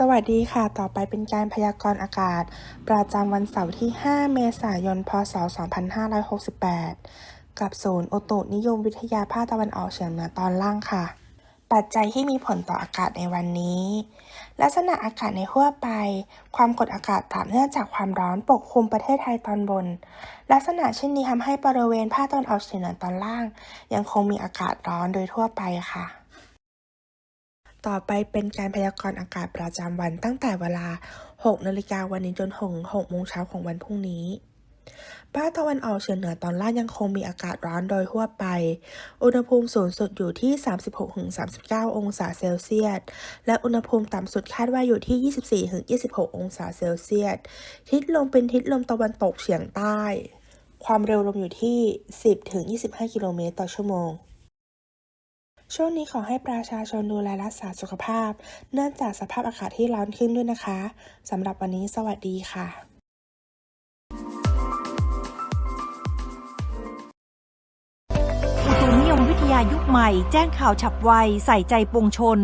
สวัสดีค่ะ ต่อไปเป็นการพยากรณ์อากาศ ประจำวันเสาร์ที่ 5 เมษายน พศ 2568 กับศูนย์อุตุนิยมวิทยาภาคตะวันออกเฉียงเหนือตอนล่างค่ะ ปัจจัยที่มีผลต่ออากาศในวันนี้ ลักษณะอากาศในทั่วไป ความกดอากาศต่ำเนื่องจากความร้อนปกคลุมประเทศไทยตอนบน ลักษณะเช่นนี้ทำให้บริเวณภาคตะวันออกเฉียงเหนือตอนล่าง ยังคงมีอากาศร้อนโดยทั่วไปค่ะ ต่อไปเป็นการพยากรณ์อากาศประจำวันตั้งแต่เวลา 6 นาฬิกาวันนี้จนถึง6โมงเช้าของวันพรุ่งนี้ภาคตะวันออกเฉียงเหนือตอนล่างยังคงมีอากาศร้อนโดยทั่วไป อุณหภูมิสูงสุดอยู่ที่ 36-39 องศาเซลเซียส และอุณหภูมิต่ำสุดคาดว่าอยู่ที่ 24-26 องศาเซลเซียส ทิศลมเป็นทิศลมตะวันตกเฉียงใต้ ความเร็วลมอยู่ที่ 10-25 กิโลเมตรต่อชั่วโมง ช่วงนี้ขอให้ประชาชนดูแลรักษาสุขภาพ เนื่องจากสภาพอากาศที่ร้อนขึ้นด้วยนะคะสำหรับวันนี้สวัสดีค่ะอุตุนิยมวิทยายุคใหม่ แจ้งข่าวฉับไว ใส่ใจปวงชน